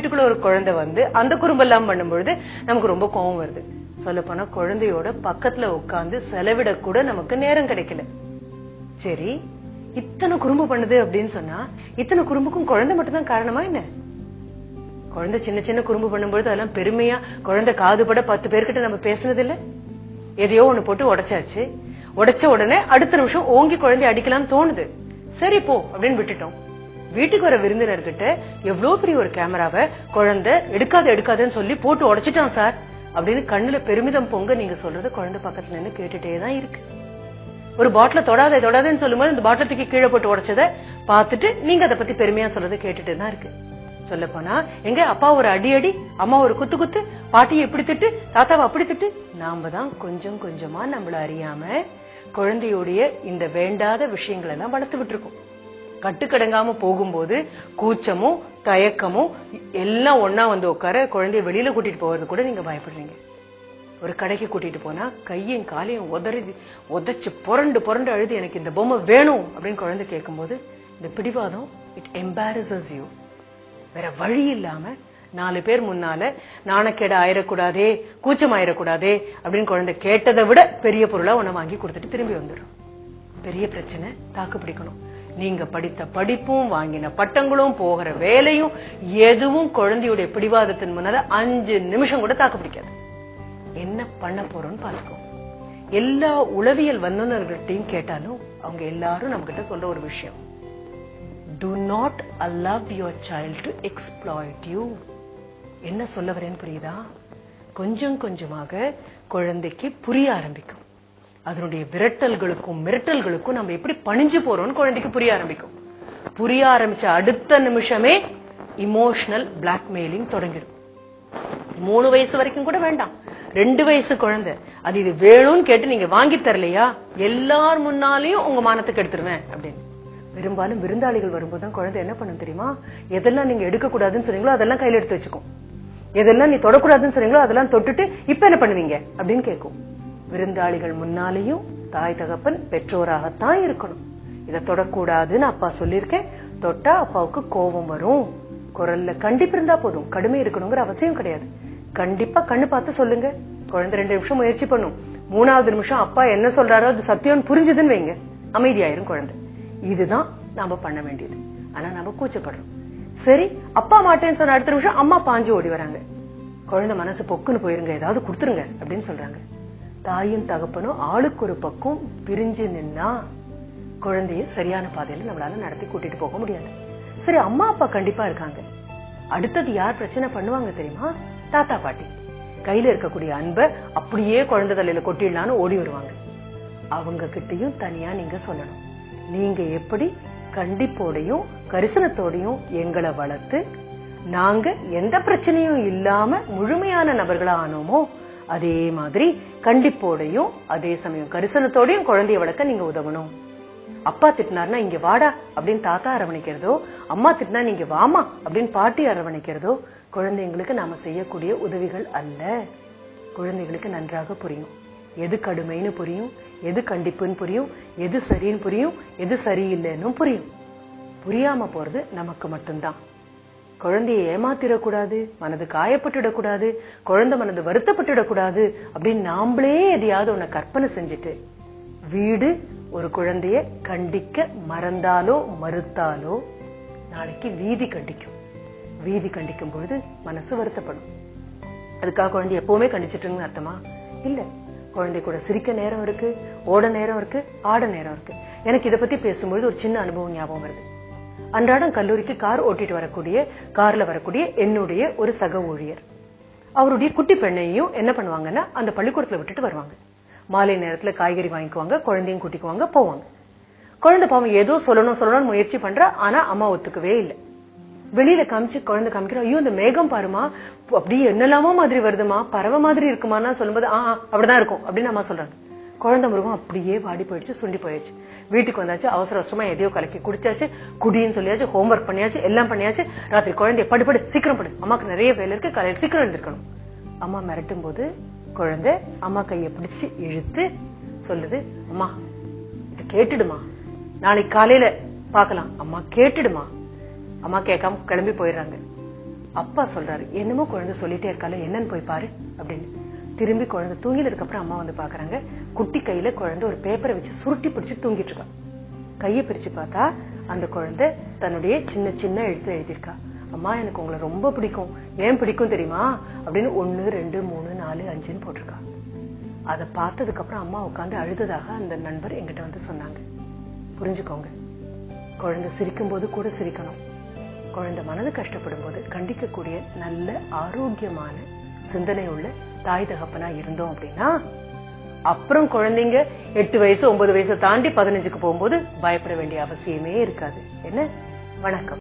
வீட்டுக்குள்ள ஒரு குழந்தை வந்து அந்த குறும்பெல்லாம் பண்ணும்பொழுது நமக்கு ரொம்ப கோவம் வருது. சொல்ல போனா குழந்தையோட பக்கத்துல உட்காந்து செலவிட கூட நமக்கு நேரம் கிடைக்கல. சரி இத்தனை குறும்பு பண்ணுது அப்படின்னு சொன்னா இத்தனை குறும்புக்கும் குழந்தை மட்டும்தான் காரணமா என்ன? குழந்தை சின்ன சின்ன குறும்பு பண்ணும்பொழுது அதெல்லாம் பெருமையா குழந்தை காதுபட பத்து பேர்கிட்ட நம்ம பேசுனது இல்ல எதையோ ஒண்ணு போட்டு உடைச்சாச்சு. உடைச்ச உடனே அடுத்த நிமிஷம் ஓங்கி குழந்தை அடிக்கலாம்னு தோணுது. சரி போ அப்படின்னு விட்டுட்டோம். வீட்டுக்கு வர விருந்தினர்கிட்ட எவ்வளவு பெரிய ஒரு கேமராவை குழந்தை எடுக்காத எடுக்காதன்னு சொல்லி போட்டு உடைச்சிட்டான் சார். அப்படின்னு கண்ணுல பெருமிதம் பொங்க நீங்க சொல்றது குழந்தை பக்கத்துல நின்னு கேட்டுட்டே தான் இருக்கு. ஒரு பாட்டில தொடாத தொடாதன்னு சொல்லும்போது இந்த பாட்டிலத்துக்கு கீழே போட்டு உடைச்சத பார்த்துட்டு நீங்க அதை பத்தி பெருமையா சொல்றது கேட்டுட்டு தான் இருக்கு. சொல்ல போனா எங்க அப்பா ஒரு அடி அடி அம்மா ஒரு குத்து குத்து பாட்டியை இப்படி திட்டு தாத்தாவை அப்படி திட்டு நாம தான் கொஞ்சம் கொஞ்சமா நம்மள அறியாம குழந்தையுடைய இந்த வேண்டாத விஷயங்களை எல்லாம் வளர்த்து விட்டுருக்கோம். கட்டுக்கடங்காம போகும்போது கூச்சமும் தயக்கமும் எல்லாம் ஒன்னா வந்து உட்கார குழந்தைய வெளியில கூட்டிட்டு போறது கூட நீங்க பயப்படுறீங்க. ஒரு கடைக்கு கூட்டிட்டு போனா கையும் காலையும் உதறி உதச்சு புரண்டு புரண்டு அழுது எனக்கு இந்த பொம்மை வேணும் அப்படின்னு குழந்தை கேட்கும்போது இந்த பிடிவாதம் இட் எம்பாரசஸ் யூ வேற வழி இல்லாம நாலு பேர் முன்னால நாணக்கேட ஆயிடக்கூடாதே கூச்சம் ஆயிடக்கூடாதே அப்படின்னு குழந்தை கேட்டதை விட பெரிய பொருளா உன்னை வாங்கி கொடுத்துட்டு திரும்பி வந்துடும் பெரிய பிரச்சனை தாக்கு பிடிக்கணும். நீங்க படித்த படிப்பும் வாங்கின பட்டங்களும் போகிற வேலையும் எதுவும் குழந்தையுடைய பிடிவாதத்தின் முன்னால அஞ்சு நிமிஷம் கூட தாக்கு பிடிக்காது. என்ன பண்ண போறோம்னு பார்த்துக்கோ. எல்லா உளவியல் வல்லுநர்கள்ட்டையும் கேட்டாலும் அவங்க எல்லாரும் நம்ம கிட்ட சொல்ற ஒரு விஷயம். Do not allow your child to exploit you என்ன சொல்ல வரேன்னு புரியுதா? கொஞ்சம் கொஞ்சமாக குழந்தைக்கு புரிய ஆரம்பிக்கும். அதனுடைய விரட்டல்களுக்கும் மிரட்டல்களுக்கும் நம்ம எப்படி பணிஞ்சு போறோம்னு குழந்தைக்கு புரிய ஆரம்பிக்கும். புரிய ஆரம்பிச்ச அடுத்த நிமிஷமே இமோஷனல் பிளாக்மெயிலிங் தொடங்கிடும். மூணு வயசு வரைக்கும் கூட வேண்டாம். ரெண்டு வயசு குழந்தை. அது இது வேணும்னு கேட்டு நீங்க வாங்கி தரலையா? எல்லார் முன்னாலையும் உங்க மானத்துக்கு எடுத்துருவேன் அப்படின்னு. பெரும்பாலும் விருந்தாளிகள் வரும்போது தான் குழந்தை என்ன பண்ணும் தெரியுமா? எதெல்லாம் நீங்க எடுக்க கூடாதுன்னு சொன்னீங்களோ அதெல்லாம் கையில எடுத்து வச்சுக்கும். எதெல்லாம் நீ தொடக்கூடாதுன்னு சொன்னீங்களோ அதெல்லாம் தொட்டுட்டு இப்ப என்ன பண்ணுவீங்க? அப்படின்னு கேட்கும். விருந்தாளிகள் முன்னாலேயும் தாய் தகப்பன் பெற்றோராகத்தான் இருக்கணும். இதை தொடக்கூடாதுன்னு அப்பா சொல்லியிருக்கேன். தொட்டா அப்பாவுக்கு கோபம் வரும். குரல்ல கண்டிப்பு இருந்தா போதும். கடுமை இருக்கணுங்கிற அவசியம் கிடையாது. கண்டிப்பா கண்ணு பார்த்து சொல்லுங்க. குழந்தை ரெண்டு நிமிஷம் முயற்சி பண்ணும். மூணாவது நிமிஷம் அப்பா என்ன சொல்றாரோ அது சத்தியம்னு புரிஞ்சுதுன்னு வைங்க. அமைதியாயிரும் குழந்தை. இதுதான் நாம பண்ண வேண்டியது. ஆனா நாம கூச்சப்படுறோம். சரி அப்பா மாட்டேன்னு சொன்ன அடுத்த நிமிஷம் அம்மா பாஞ்சு ஓடி வராங்க. குழந்தை மனசு பொக்குன்னு போயிருங்க. ஏதாவது கொடுத்துருங்க அப்படின்னு சொல்றாங்க. தாயும் தகப்பனும் ஆளுக்கு ஒரு பக்கம் பிரிஞ்சு நின்னா குழந்தைய சரியான பாதையில நம்மளால நடத்தி கூட்டிட்டு போக முடியாது. சரி அம்மா அப்பா கண்டிப்பா இருக்காங்க. அடுத்தது யார் பிரச்சனை பண்ணுவாங்க தெரியுமா? தாத்தா பாட்டி. கையில இருக்கக்கூடிய அன்பை அப்படியே குழந்தை தலையில கொட்டிடலான்னு ஓடி வருவாங்க. அவங்க கிட்டயும் தனியா நீங்க சொல்லணும். நீங்க எப்படி கண்டிப்போடையும் கரிசனத்தோடையும் எங்களை வளர்த்து நாங்க எந்த பிரச்சனையும் இல்லாம முழுமையான நபர்களா ஆனோமோ அதே மாதிரி கண்டிப்போடையும் அதே சமயம் கரிசனத்தோடையும் குழந்தைய வளர்க்க நீங்க உதவணும். அப்பா திட்டினார்னா இங்க வாடா அப்படின்னு தாத்தா அரவணைக்கிறதோ அம்மா திட்டினா நீங்க வாமா அப்படின்னு பாட்டி அரவணைக்கிறதோ குழந்தைங்களுக்கு நாம செய்யக்கூடிய உதவிகள் அல்ல. குழந்தைகளுக்கு நன்றாக புரியும். எது கடுமைன்னு புரியும் எது கண்டிப்புன்னு புரியும் எது சரின்னு புரியும் எது சரியில்லைன்னு புரியும். புரியாம போறது நமக்கு மட்டும்தான். குழந்தையை ஏமாத்திடக்கூடாது மனது காயப்பட்டுடக்கூடாது குழந்தை மனது வருத்தப்பட்டுடக்கூடாது அப்படின்னு நாமளே எதையாவது உன்னை கற்பனை செஞ்சுட்டு வீடு ஒரு குழந்தைய கண்டிக்க மறந்தாலோ மறுத்தாலோ நாளைக்கு வீதி கண்டிக்கும். வீதி கண்டிக்கும் பொழுது மனசு வருத்தப்படும். அதுக்காக குழந்தை எப்பவுமே கண்டிச்சிட்டுங்கன்னு அர்த்தமா? இல்ல. குழந்தை கூட சிரிக்க நேரம் இருக்கு ஓட நேரம் இருக்கு ஆட நேரம் இருக்கு. எனக்கு இதை பத்தி பேசும்பொழுது ஒரு சின்ன அனுபவம் ஞாபகம் வருது. அன்றாடம் கல்லூரிக்கு கார் ஓட்டிட்டு வரக்கூடிய கார்ல வரக்கூடிய என்னுடைய ஒரு சக ஊழியர். அவருடைய குட்டி பெண்ணையும் என்ன பண்ணுவாங்கன்னா அந்த பள்ளிக்கூடத்துல விட்டுட்டு வருவாங்க. மாலை நேரத்துல காய்கறி வாங்கிக்குவாங்க குழந்தையும் கூட்டிக்குவாங்க போவாங்க. குழந்தை பாவம் ஏதோ சொல்லணும் சொல்லணும்னு முயற்சி பண்ற ஆனா அம்மா ஒத்துக்கவே இல்லை. வெளியில காமிச்சு குழந்தை காமிக்கிறோம் ஐயோ இந்த மேகம் பாருமா அப்படியே என்னெல்லாமோ மாதிரி வருதுமா பறவை மாதிரி இருக்குமான்னா சொல்லும்போது ஆ, அப்படிதான் இருக்கும் அப்படின்னு அம்மா சொல்றாங்க. குழந்தை மிருகம் அப்படியே வாடி போயிடுச்சு சுண்டி போயிடுச்சு. வீட்டுக்கு வந்தாச்சு அவசர அவசரமா எதையோ கலக்கி குடிச்சாச்சு குடின்னு சொல்லியாச்சு ஹோம்ஒர்க் பண்ணியாச்சு எல்லாம் பண்ணியாச்சு. ராத்திரி குழந்தைய படு படு சீக்கிரம் படு. அம்மாக்கு நிறைய வேலை இருக்கு காலையில் சீக்கிரம் எழுந்திருக்கணும். அம்மா மிரட்டும் போது குழந்தை அம்மா கையை பிடிச்சு இழுத்து சொல்லுது அம்மா இதை கேட்டுடுமா? நாளைக்கு காலையில பார்க்கலாம். அம்மா கேட்டுடுமா? அம்மா கேட்காம கிளம்பி போயிடுறாங்க. அப்பா சொல்றாரு என்னமோ குழந்தை சொல்லிட்டே இருக்கால என்னன்னு போய் பாரு அப்படின்னு. திரும்பி குழந்தை தூங்கினதுக்கு அப்புறம் அம்மா வந்து பாக்குறாங்க. குட்டி கையில குழந்தை ஒரு பேப்பரை வச்சு சுருட்டி பிடிச்சு தூங்கிட்டு இருக்கா. கையை பிரிச்சு பார்த்தா அந்த குழந்தை தன்னுடைய சின்ன சின்ன எழுத்து எழுதியிருக்கா. அம்மா எனக்கு உங்களை ரொம்ப பிடிக்கும். ஏன் பிடிக்கும் தெரியுமா? அப்படின்னு ஒன்னு ரெண்டு மூணு நாலு அஞ்சுன்னு போட்டிருக்கா. அதை பார்த்ததுக்கு அப்புறம் அம்மா உட்காந்து அழுததாக அந்த நண்பர் எங்கிட்ட வந்து சொன்னாங்க. புரிஞ்சுக்கோங்க. குழந்தை சிரிக்கும் போது கூட சிரிக்கணும். குழந்தை மனது கஷ்டப்படும் போது கண்டிக்கக்கூடிய நல்ல ஆரோக்கியமான சிந்தனை உள்ள தாய் தகப்பனா இருந்தோம் அப்படின்னா அப்புறம் குழந்தைங்க எட்டு வயசு ஒன்பது வயசை தாண்டி பதினஞ்சுக்கு போகும்போது பயப்பட வேண்டிய அவசியமே இருக்காது. என்ன? வணக்கம்.